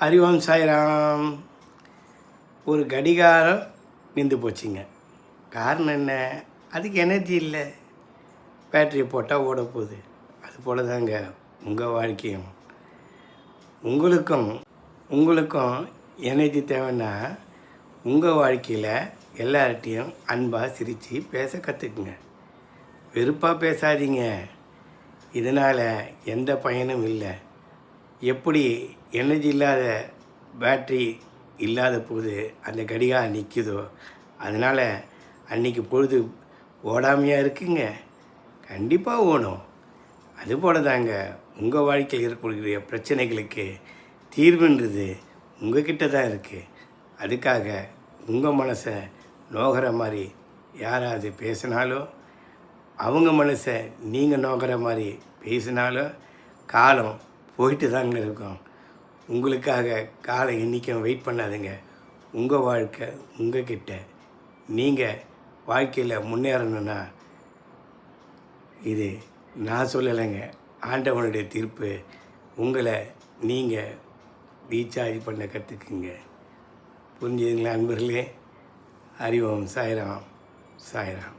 ஹரிஓம் சாய்ராம். ஒரு கடிகாரம் நின்று போச்சுங்க. காரணம் என்ன? அதுக்கு எனர்ஜி இல்லை. பேட்டரி போட்டால் ஓட போகுது. அது போல தாங்க உங்கள் வாழ்க்கையும். உங்களுக்கும் உங்களுக்கும் எனர்ஜி தேவைன்னா உங்கள் வாழ்க்கையில் எல்லார்ட்டையும் அன்பாக சிரித்து பேச கற்றுக்குங்க வெறுப்பாக பேசாதீங்க. இதனால் எந்த பயனும் இல்லை. எப்படி எனர்ஜி இல்லாத பேட்ரி இல்லாத போது அந்த கடிகாரம் நிற்குதோ அதனால் அன்னைக்கு பொழுது ஓடாமையாக இருக்குங்க. கண்டிப்பாக ஓடும். அதுபோல தாங்க உங்கள் வாழ்க்கையில் இருக்கக்கூடிய பிரச்சனைகளுக்கு தீர்வுன்றது உங்ககிட்ட தான் இருக்குது அதுக்காக உங்கள் மனசை நோகிற மாதிரி யாராவது பேசினாலோ அவங்க மனசை நீங்கள் நோக்கிற மாதிரி பேசினாலும் காலம் போயிட்டு தாங்க இருக்கும். உங்களுக்காக காலை என்றைக்கும் வெயிட் பண்ணாதுங்க. உங்கள் வாழ்க்கை உங்கள் கிட்ட நீங்கள் வாழ்க்கையில் முன்னேறணும்னா இது நான் சொல்லலைங்க. ஆண்டவனுடைய தீர்ப்பு. உங்களை நீங்கள் ரீசார்ஜ் பண்ண கற்றுக்குங்க புரிஞ்சுதுங்களா அன்பர்களே? அறிவோம் சாய்ராம் சாய்ராம்.